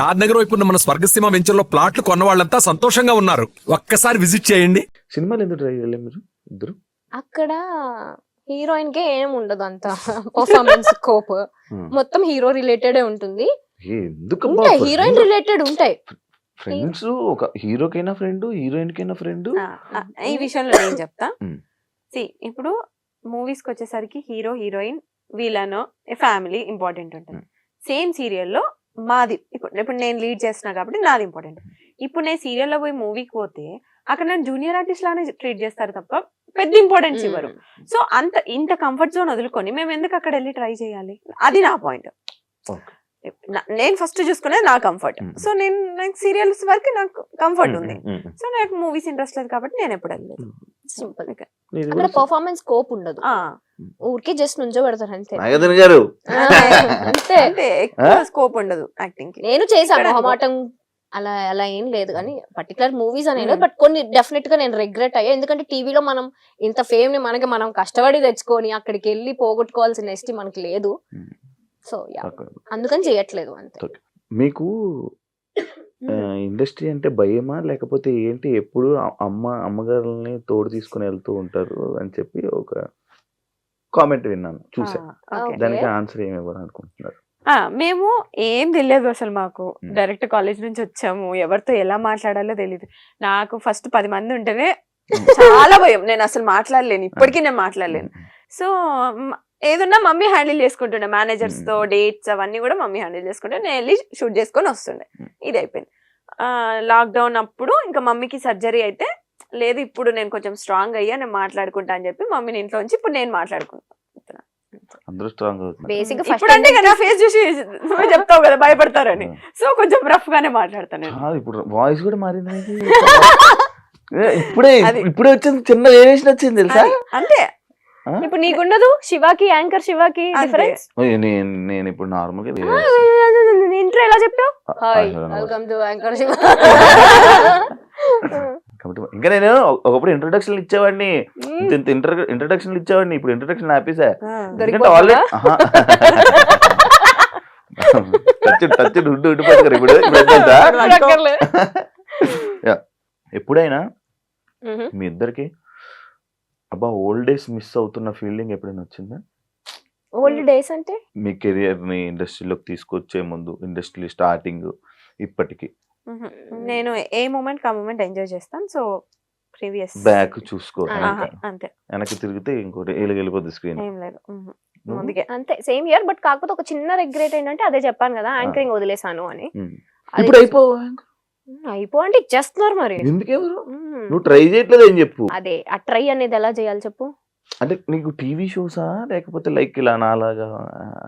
షాద్ నగర్ వైపు ఉన్న మన స్వర్గసీమ వెంచర్లో ప్లాట్లు కొన్న వాళ్ళంతా సంతోషంగా ఉన్నారు. ఒక్కసారి విజిట్ చేయండి. సినిమాలు ఎందుకు ట్రై చేయలేదు మీరు ఇద్దరు? అక్కడ హీరోయిన్ కే ఏం ఉండదు అంత పర్ఫార్మెన్స్ స్కోప్ మొత్తం హీరో రిలేటెడ్ ఉంటుంది. ఎందుకు ఉంటాయి హీరోయిన్ రిలేటెడ్ ఉంటాయి. ఫ్రెండ్స్ ఒక హీరోకైనా ఫ్రెండ్ హీరోయిన్ కైనా ఫ్రెండ్ ఈ విషయంలో నేను చెప్తా. సి ఇప్పుడు మూవీస్కి వచ్చేసరికి హీరో హీరోయిన్ వీళ్ళను ఫ్యామిలీ ఇంపార్టెంట్ ఉంటుంది. సేమ్ సీరియల్లో మాది ఇప్పుడు ఇప్పుడు నేను లీడ్ చేస్తున్నా కాబట్టి నాది ఇంపార్టెంట్ ఇప్పుడు నేను సీరియల్లో పోయి మూవీకి పోతే అక్కడ నేను జూనియర్ ఆర్టిస్ట్ లానే ట్రీట్ చేస్తారు తప్ప పెద్ద ఇంపార్టెన్స్ ఇవ్వరు. సో అంత ఇంత కంఫర్ట్ జోన్ వదులుకొని మేము ఎందుకు అక్కడ వెళ్ళి ట్రై చేయాలి? అది నా పాయింట్. నేను ఫస్ట్ చూసుకునేది నా కంఫర్ట్. సో నేను నాకు సీరియల్స్ వరకు నాకు కంఫర్ట్ ఉంది. సో నాకు మూవీస్ ఇంట్రెస్ట్ లేదు కాబట్టి నేను ఎప్పుడు వెళ్ళలేదు. సింపుల్ పర్ఫార్మెన్స్ స్కోప్ ఉండదు. ఆ, ఊరికే జస్ట్ నుంచో పెడతారు అంతే గారు. అంతే. అంటే ఎక్కువ స్కోప్ ఉండదు యాక్టింగ్కి. నేను చేశాను మొహమాటం అలా అలా ఏం లేదు కానీ పర్టికులర్ మూవీస్ అనేది Hmm. బట్ కొన్ని డెఫినెట్గా నేను రిగ్రెట్ అయ్యా. ఎందుకంటే టీవీలో మనం ఇంత ఫేమ్ని మనకి మనం కష్టపడి తెచ్చుకొని అక్కడికి వెళ్ళి పోగొట్టుకోవాల్సిన ఎస్టీ మనకి లేదు. Hmm. So yeah okay. అందుకని చేయట్లేదు అంతే. మీకు ఇండస్ట్రీ అంటే భయమా? లేకపోతే ఏంటి? ఎప్పుడు అమ్మ అమ్మగారుల్ని తోడు తీసుకుని వెళ్తూ ఉంటారు అని చెప్పి ఒక కామెంట్ విన్నాను చూసా. దానికి ఆన్సర్ ఏమి ఇవ్వాలి అనుకుంటున్నారు? మేము ఏం తెలియదు అసలు మాకు. డైరెక్ట్ కాలేజ్ నుంచి వచ్చాము. ఎవరితో ఎలా మాట్లాడాలో తెలియదు నాకు ఫస్ట్ పది మంది ఉంటేనే చాలా భయం. నేను అసలు మాట్లాడలేను. ఇప్పటికీ నేను మాట్లాడలేను. సో ఏదున్నా మమ్మీ హ్యాండిల్ చేసుకుంటుండే. మేనేజర్స్తో డేట్స్ అవన్నీ కూడా మమ్మీ హ్యాండిల్ చేసుకుంటే నేను వెళ్ళి షూట్ చేసుకొని వస్తుండే. ఇది అయిపోయింది. లాక్డౌన్ అప్పుడు ఇంకా మమ్మీకి సర్జరీ అయితే లేదు ఇప్పుడు నేను కొంచెం స్ట్రాంగ్ అయ్యా నేను మాట్లాడుకుంటా అని చెప్పి మమ్మీని ఇంట్లో ఉంచి ఇప్పుడు నేను మాట్లాడుకుంటా. అందరూ స్ట్రాంగ్ అవుతున్నారు. బేసిక్ ఇప్పుడు అంటే నా ఫేస్ చూసి నువ్వే చెప్తావు కదా భయపడతారని. సో కొంచెం రఫ్ గానే మాట్లాడతాను నేను. కాదు, ఇప్పుడు వాయిస్ కూడా మారింది ఇప్పుడే ఇప్పుడే వచ్చింది చిన్న వేరియేషన్ వచ్చింది తెలుసా? అంతే. ఇప్పుడు నీకుండదు? శివాకి యాంకర్ శివాకి. డిఫరెన్స్ నేను నేను ఇప్పుడు నార్మల్గా ఇంట్లో ఎలా చెప్పావు? Hi welcome to anchor Shiva. కాబట్టి ఇంకా నేను ఒకప్పుడు ఇంట్రొడక్షన్ ఇచ్చేవాడిని. ఇంత ఇంత ఇంట్రొడక్షన్ ఇచ్చేవాడిని. ఇప్పుడు ఇంట్రొడక్షన్ ఆపేసా. ఎందుకంటే? ఆల్రెడీ టచ్ టచ్ ఉండి ఉండిపోతారు ఇప్పుడు. ఎప్పుడైనా. మీ ఇద్దరికి అబ్బా ఓల్డ్ డేస్ మిస్ అవుతున్న ఫీలింగ్ ఎప్పుడైనా వచ్చిందా? ఓల్డ్ డేస్ అంటే? మీ కెరియర్ని ఇండస్ట్రీలోకి తీసుకొచ్చే ముందు ఇండస్ట్రీ స్టార్టింగ్ ఇప్పటికి. నేను ఏ మూమెంట్ ఆ మూమెంట్ ఎంజాయ్ చేస్తాను సో ప్రీవియస్ బ్యాక్ చూసుకో. అంతే. వెనక్కి తిరిగితే ఇంకోటి వెళ్ళిపోద్ది స్క్రీన్. ఏం లేదు. ముందుకే. అంతే సేమ్ ఇయర్ బట్ కాకపోతే ఒక చిన్న రిగ్రెట్ ఏంటంటే అదే చెప్పాను కదా యాంకరింగ్ వదిలేసాను అని. అది ఇప్పుడు అయిపో అయిపో అంటే ఇచ్చేస్తున్నారు మరి. ఎందుకెవరు. నువ్వు ట్రై చేయట్లేదు అని చెప్పు? అదే ఆ ట్రై అనేది ఎలా చేయాలి చెప్పు? అంటే నీకు టీవీ షోసా లేకపోతే లైక్ ఇలా నాలాగా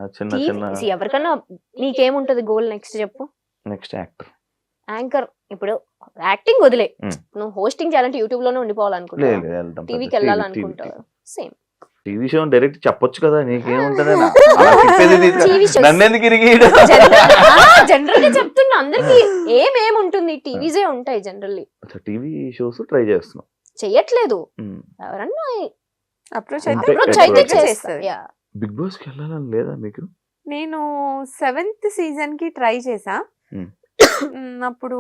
చిన్న చిన్న ఎవరికన్నా నీకేముంటది గోల్ నెక్స్ట్ చెప్పు. Next actor. యాంకర్ ఇప్పుడు యాక్టింగ్ వదిలే. నువ్వు హోస్టింగ్ చేయాలంటే యూట్యూబ్లోనే ఉండిపోవాలనుకుంటా టీవీకి వెళ్ళాలనుకుంటావు సేమ్. టీవీ షో డైరెక్ట్ చెప్పొచ్చు కదా జనరల్ చెప్తున్నా అందరికి ఏమేముంటుంది టీవీసే ఉంటాయి జనరల్లీ. టీవీ షోస్ ట్రై చేస్తున్నాం. చెయ్యట్లేదు. ఎవరన్నా అప్రోచ్ అప్రోచ్ అయితే చేస్తారు. బిగ్ బాస్కి వెళ్ళాలని లేదా మీకు? నేను సెవెంత్ సీజన్కి ట్రై చేసా. అప్పుడు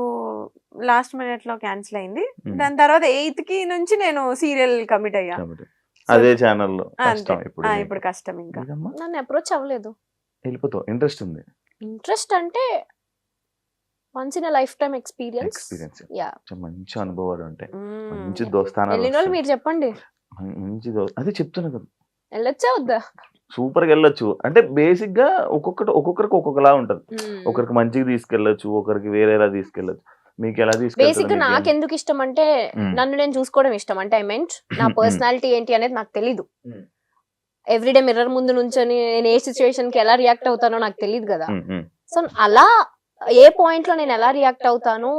లాస్ట్ మినిట్లో క్యాన్సిల్ అయింది. దాని తర్వాత ఎయిత్కి నుంచి నేను సీరియల్ కమిట్ అయ్యా. అదే ఛానల్లో ఇప్పుడు ఆ, నీకు. ఇప్పుడు కష్టం ఇంకా? నన్ను అప్రోచ్ అవ్వలేదు. వెళ్ళిపోతావు. ఇంట్రెస్ట్ ఉంది. ఇంట్రెస్ట్ అంటే once in lifetime experience experience yeah మంచి అనుభవాలు ఉంటాయి. మంచి దోస్తానాలు వెళ్ళిన. మీరు చెప్పండి. మంచి దో అదే చెప్తున్నా కదా. వెళ్ళొచ్చా వద్దా? సూపర్గా వెళ్ళొచ్చు. అంటే బేసిక్గా ఒక్కొక్కటి ఒక్కొక్కరికి ఒక్కొక్కలా ఉంటది. ఒకరికి మంచిగా తీసుకెళ్ళొచ్చు ఒకరికి వేరేలా తీసుకెళ్ళొచ్చు. మీకు ఎలా బేసిక్ నాకు ఎందుకు ఇష్టం అంటే. నన్ను నేను చూసుకోవడం ఇష్టం. అంటే ఐ మెంట్ నా. పర్సనాలిటీ ఏంటి అనేది నాకు తెలీదు. ఎవ్రీడే మిర్రర్ ముందు నుంచొని నేను ఏ సిచ్యువేషన్కి ఎలా రియాక్ట్ అవుతానో నాకు తెలియదు కదా. సో అలా ఏ పాయింట్లో నేను ఎలా రియాక్ట్ అవుతాను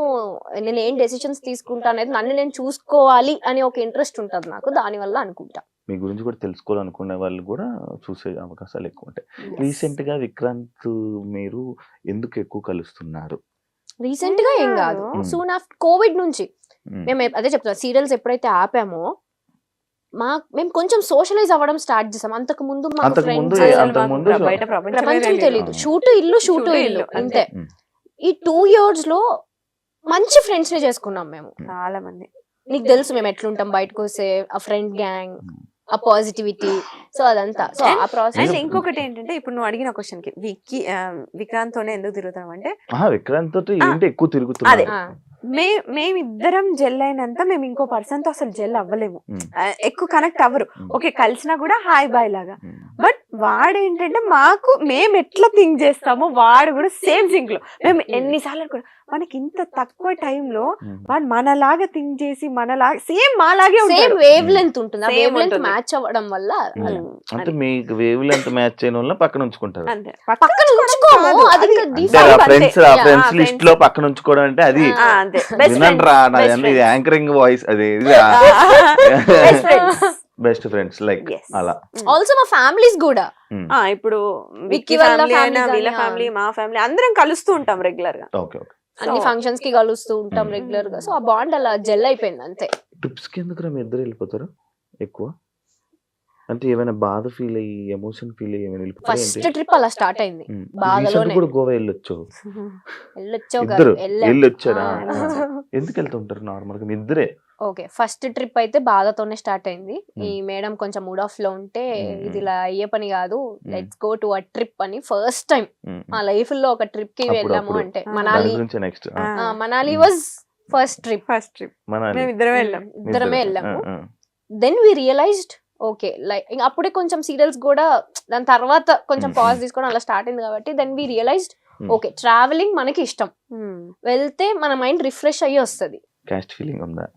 నేను ఏం డెసిషన్స్ తీసుకుంటా అనేది నన్ను నేను చూసుకోవాలి అని ఒక ఇంట్రెస్ట్ ఉంటుంది నాకు. దాని వల్ల అనుకుంటా. మీ గురించి కూడా తెలుసుకోవాలనుకునే వాళ్ళు కూడా చూసే అవకాశాలు ఎక్కువ ఉంటాయి. రీసెంట్గా విక్రాంత్ మీరు ఎందుకు ఎక్కువ కలుస్తున్నారు? రీసెంట్గా ఏం కాదు. సూన్ ఆఫ్టర్ కోవిడ్ నుంచి. మేము. అదే చెప్తున్నా సీరియల్స్ ఎప్పుడైతే ఆపామో మా మేము కొంచెం సోషలైజ్ అవ్వడం స్టార్ట్ చేసాం. అంతకు ముందు ప్రపంచం తెలియదు. షూటు ఇల్లు షూటు ఇల్లు అంతే. ఈ టూ ఇయర్స్లో మంచి ఫ్రెండ్స్ని చేసుకున్నాం మేము. చాలా మంది. నీకు తెలుసు మేము ఎట్లుంటాం బయటకు వస్తే ఆ ఫ్రెండ్ గ్యాంగ్. ఆ పాజిటివిటీ సో అదంతా సో ఆ అండ్ ప్రాసెస్ ఇంకొకటి ఏంటంటే ఇప్పుడు నువ్వు అడిగిన క్వశ్చన్కి విక్కీ ఆ, విక్రాంత్ తోనే ఎందుకు తిరుగుతాం అంటే ఆహా, విక్రాంత్ తోటి. ఏంటి ఎక్కువ అదే. తిరుగుతున్నారు మే మేమిద్దరం జెల్ అయినంత మేము ఇంకో పర్సన్తో అసలు జెల్ అవ్వలేము ఎక్కువ కనెక్ట్ అవ్వరు. ఓకే కలిసినా కూడా హాయ్ బాయ్ లాగా. బట్ వాడు ఏంటంటే మాకు మేము ఎట్లా థింక్ చేస్తామో వాడు కూడా సేమ్ థింక్లో మేము ఎన్నిసార్లు కూడా మనకి ఇంత తక్కువ టైంలో ఉమ్. వాడు మనలాగా థింక్ చేసి మనలాగా సేమ్ మాలాగే సేమ్ వేవ్ లెంత్ ఉంటుంది. Wave length. మ్యాచ్ అవ్వడం వల్ల. ఉమ్, అంటే. మీకు వేవ్ లెంత్ మ్యాచ్ చేయని వల్ల పక్కన ఉంచుకుంటారు. పక్కన ఉంచుకోము. అది. Friends friends list. లో పక్కన ఉంచుకోవడం అంటే అది వినండి రా యాంకరింగ్ వాయిస్ అది బెస్ట్ ఫ్రెండ్స్ లైక్. అలా. ఆల్సో మా ఫ్యామిలీస్ కూడా. ఉమ్. ఆ ఇప్పుడు విక్కీ వాళ్ళ ఫ్యామిలీ అయినా family వీళ్ళ ఫ్యామిలీ మా ఫ్యామిలీ అందరం కలుస్తూ ఉంటాం రెగ్యులర్గా. ఓకే ఓకే అన్ని ఫంక్షన్స్కి కలుస్తూ ఉంటాం Mm. రెగ్యులర్గా. సో ఆ బాండ్ అలా జెల్ అయిపోయింది అంతే. ట్రిప్స్కి ఎందుకు మీ ఇద్దరు వెళ్ళిపోతారు? ఎక్కువ? అంటే ఏమైనా బాధ ఫీల్ అయ్యి ఎమోషన్ ఫీల్ అయ్యి ఏమైనా ఫస్ట్ ట్రిప్ అలా స్టార్ట్ అయింది. బాధలోనే. కూడా గోవా వెళ్ళొచ్చు. వెళ్ళొచ్చావు ఇద్దరు. వెళ్ళాం. వెళ్ళి వచ్చారా ఆ, ఎందుకు వెళ్తుంటారు నార్మల్గా మీ ఇద్దరే? ఓకే ఫస్ట్ ట్రిప్ అయితే బాధతోనే స్టార్ట్ అయింది. ఈ. మేడం కొంచెం మూడ్ ఆఫ్లో ఉంటే Hmm. ఇది ఇలా అయ్యే పని కాదు. Let's go to a trip అని ఫస్ట్ టైం. మా లైఫ్లో ఒక ట్రిప్కి అప్పుడు, వెళ్ళాము అప్పుడు. అంటే. దాని మనాలి గురించి నెక్స్ట్ ఆ, Manali. Was first trip first trip మన మేము ఇద్దరం వెళ్ళాం ఇద్దరమే వెళ్ళాము. Then we realized okay like ఇంకా అప్పుడే కొంచెం సీరియల్స్ కూడా దాని తర్వాత కొంచెం. పాజ్ తీసుకోవడం అలా స్టార్ట్ అయింది కాబట్టి then we realized. Okay travelling మనకి ఇష్టం. వెళ్తే మన మైండ్ రిఫ్రెష్ అయ్యి వస్తుంది. క్యాస్ట్ ఫీలింగ్ ఉందా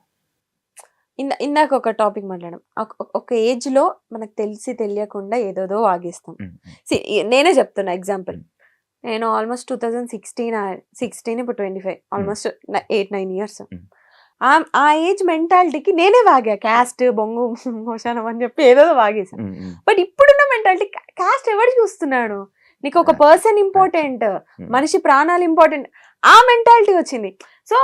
ఇందా ఇందాక ఒక టాపిక్ మాట్లాడడం ఒక- ఏజ్లో మనకు తెలిసి తెలియకుండా ఏదోదో వాగేస్తాం. నేనే చెప్తున్నా ఎగ్జాంపుల్. నేను almost two thousand sixteen sixteen ఇప్పుడు twenty five almost eight nine years. ఆ ఏజ్ మెంటాలిటీకి నేనే వాగా. క్యాస్ట్ బొంగు మోషానం అని చెప్పి ఏదో వాగేసాను బట్ ఇప్పుడున్న మెంటాలిటీ క్యాస్ట్ ఎవడు చూస్తున్నాడు? నీకు ఒక పర్సన్ ఇంపార్టెంట్ ఉమ్. మనిషి ప్రాణాలు ఇంపార్టెంట్ ఆ మెంటాలిటీ వచ్చింది. సో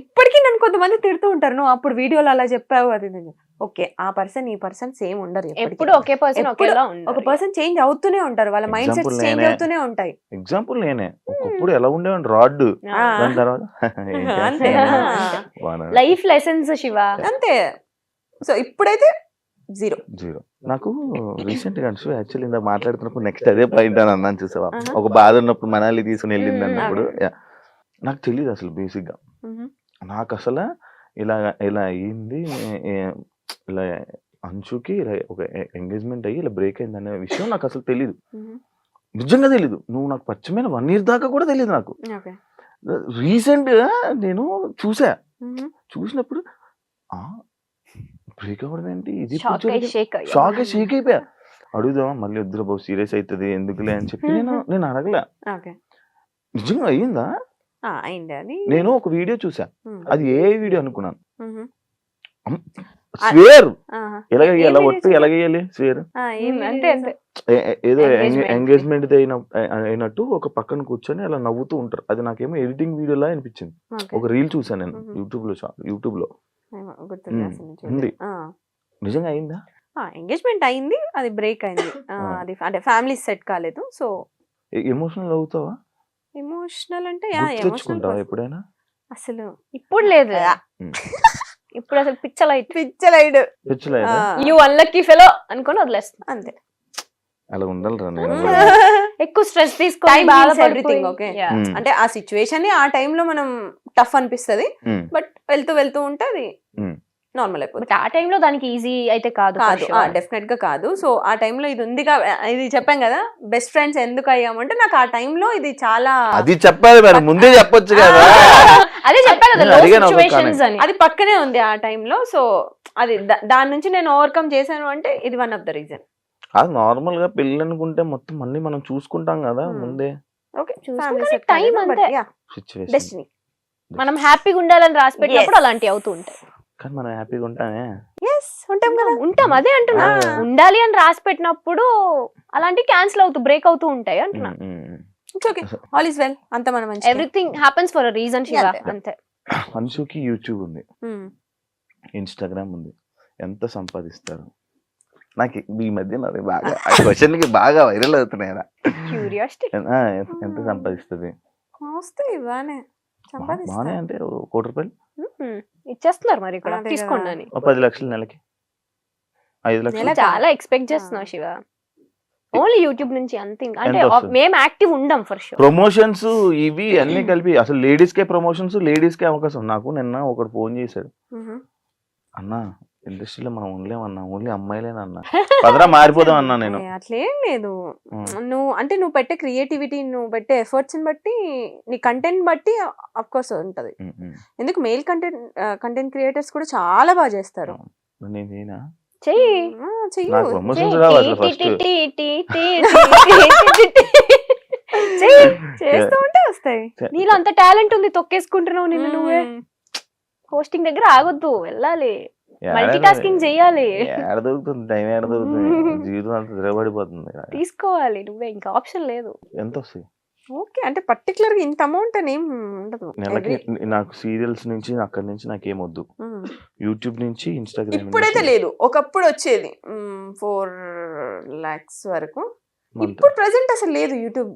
ఇప్పటికీ నన్ను కొంతమంది తిడుతూ ఉంటారు. నువ్వు అప్పుడు వీడియోలో అలా చెప్పావు అది ఓకే. ఆ పర్సన్ ఈ పర్సన్ సేమ్ ఉండరు ఎప్పటికీ. ఎప్పుడు ఒకే పర్సన్ ఒకేలా ఒక పర్సన్ చేంజ్ అవుతూనే ఉంటారు. వాళ్ళ మైండ్ Example చేంజ్. అవుతూనే ఉంటాయి. ఎగ్జాంపుల్ నేనే. ఒకప్పుడు ఎలా ఉండేవాడి రాడ్. దాని తర్వాత లైఫ్ లెసన్స్ శివ. అంతే. సో ఇప్పుడైతే జీరో. జీరో. నాకు రీసెంట్గా యాక్చువల్లీ ఇందాక మాట్లాడుతున్నప్పుడు నెక్స్ట్ అదే పాయింట్ అని అన్నాను చూసావా. ఒక బాధ ఉన్నప్పుడు మనాలి తీసుకుని వెళ్ళింది మ్మ్. అన్నప్పుడు. నాకు తెలియదు అసలు బేసిక్గా. నాకు అసలు ఇలా ఇలా అయ్యింది ఇలా అంచుకి ఇలా ఒక ఎంగేజ్మెంట్ అయ్యి ఇలా బ్రేక్ అయింది అనే విషయం నాకు అసలు తెలియదు నిజంగా తెలీదు. నువ్వు నాకు పచ్చమైన వన్ ఇయర్ దాకా కూడా తెలియదు నాకు. ఓకే. రీసెంట్గా నేను చూసా. చూసినప్పుడు బ్రేక్ అవ్వడం ఏంటి? ఇది షాక్ షేక్ అయిపోయా. అడుగుదామా? మళ్ళీ వద్దురా బాబు సీరియస్ అవుతుంది ఎందుకులే అని చెప్పి నేను నేను అడగలే. నిజంగా అయ్యిందా? నేను ఒక వీడియో చూసా. అది ఏ వీడియో అనుకున్నాను. స్వేర్. ఒట్టు ఎలాగేయాలి స్వేర్. ఏదో. ఎంగేజ్మెంట్ అయిన అయినట్టు ఒక పక్కన కూర్చొని అలా నవ్వుతూ ఉంటారు. అది నాకేమో ఎడిటింగ్ వీడియోలా అనిపించింది. ఒక రీల్ చూసాను నేను. యూట్యూబ్లో యూట్యూబ్లో ఉంది. నిజంగా అయిందా? ఆ ఎంగేజ్మెంట్ అయింది. అది బ్రేక్ అయింది. అది అంటే ఫ్యామిలీ సెట్ కాలేదు. సో ఎమోషనల్ అవుతావా? ఎమోషనల్ అంటే యా ఎమోషనల్ ఎప్పుడైనా? అసలు ఇప్పుడు లేదు. ఇప్పుడు అసలు పిచ్చలైట్. పిచ్చలైడ్ తెచ్చలేదా యూ అన్లక్కీ ఫెలో అనుకొని వదిలేస్తాం అంతే. అలా ఉండాలిరా నేను ఎక్కువ స్ట్రెస్ తీసుకొని? Yeah. ఉమ్, అంటే ఆ సిచ్యువేషన్ ఆ టైంలో మనం టఫ్ అనిపిస్తది. బట్ వెళ్తూ వెళ్తూ ఉంటే అది. నార్మల్ అయిపోతుంది. బట్ ఆ టైంలో దానికి ఈజీ అయితే కాదు కాదు. డెఫినెట్గా కాదు. సో ఆ టైంలో ఇది ఉంది ఇది చెప్పాం కదా బెస్ట్ ఫ్రెండ్స్ ఎందుకు అయ్యామంటే నాకు ఆ టైంలో ఇది చాలా అది చెప్పాలి మరి ముందే చెప్పొచ్చు కదా. అదే చెప్పా కదా situations అని. అది పక్కనే ఉంది ఆ టైంలో. సో అది దా- దాని నుంచి నేను ఓవర్కమ్ చేశాను అంటే ఇది వన్ ఆఫ్ ద రీజన్ అది నార్మల్గా పెళ్ళి అనుకుంటే మొత్తం అన్ని మనం చూసుకుంటాం కదా Hmm. ముందే. ఓకే అంతే. సిచ్యువేషన్ డెస్టినీ మనం హ్యాపీగా ఉండాలని రాసి పెట్టినప్పుడు. అలాంటివి అవుతూ ఉంటాయి. కానీ మనం హ్యాపీగా ఉంటామే. ఎస్ ఉంటాం కదా. ఉంటాం అదే అంటున్నా. ఉండాలి అని రాసి పెట్టినప్పుడు అలాంటివి క్యాన్సిల్ అవుతూ బ్రేక్ అవుతూ ఉంటాయి అంటున్నా. It's okay all is well అంత మనం మంచి everything happens for a reason Shiva అంతే. మనుషుకి యూట్యూబ్ ఉంది. ఇన్స్టాగ్రామ్ ఉంది. ఎంత సంపాదిస్తారు? నాకు ఈ మధ్య బాగా ఆ క్వశ్చన్కి బాగా వైరల్ అవుతున్నాయి ఎంత- సంపాదిస్తుంది? సంపాదిస్తా. అంటే కోటి రూపాయలు. ఇచ్చేస్తున్నారు మరి ఇక్కడ అదే కదా. తీసుకోండి అని ఓ పది లక్షలు నెలకి ఐదు లక్షలు? చాలా ఎక్స్పెక్ట్ చేస్తున్నావు శివ ఓన్లీ యూట్యూబ్ నుంచి అంతే ఇంకా. అంటే ఎంత వస్తుంది? మేము యాక్టివ్ ఉండం ఫర్ షూర్ ప్రమోషన్స్ ఇవి అన్ని కలిపి అసలు లేడీస్ కే ప్రమోషన్స్ లేడీస్ కే అవకాశం నాకు నిన్న ఒకడు ఫోన్ చేశాడు. అన్నా ఇండస్ట్రీలో మనం ఉండలేమన్నా ఓన్లీ అమ్మాయిలేనన్నా. పదరా మారిపోదాం అన్నా నేను. అట్లేం లేదు. నువ్వు అంటే నువ్వు పెట్టే క్రియేటివిటీ నువ్వు పెట్టే ఎఫర్ట్స్ బట్టి నీ కంటెంట్ బట్టి అఫ్ కోర్స్ ఉంటది. ఎందుకు మెయిల్ కంటెంట్ కంటెంట్ క్రియేటర్స్ కూడా చాలా బాగా చేస్తారు. నేను నేనా చెయ్యి. చేస్తూ ఉంటే వస్తాయి. నీలో అంత టాలెంట్ ఉంది తొక్కేసుకుంటున్నావు నిన్ను నువ్వే. హోస్టింగ్ దగ్గర ఆగొద్దు వెళ్ళాలి. మల్టీ టాస్కింగ్ చెయ్యాలి ఏడ దొరుకుతుంది? టైం ఏడ దొరుకుతుంది? జీవితం అంతా తిరగబడిపోతుంది తీసుకోవాలి నువ్వే ఇంకా ఆప్షన్ లేదు. ఎంత వస్తాయి? ఓకే అంటే పర్టికులర్గా ఇంత అమౌంట్ అని ఏం ఉండదు. నెలకి నాకు సీరియల్స్ నుంచి అక్కడి నుంచి నాకేం వద్దు. మ్మ్. యూట్యూబ్ నుంచి ఇన్స్టాగ్రామ్ ఇప్పుడైతే లేదు. ఒకప్పుడు వచ్చేది ఫోర్ లాక్స్ వరకు. ఇప్పుడు ప్రెసెంట్ అసలు లేదు యూట్యూబ్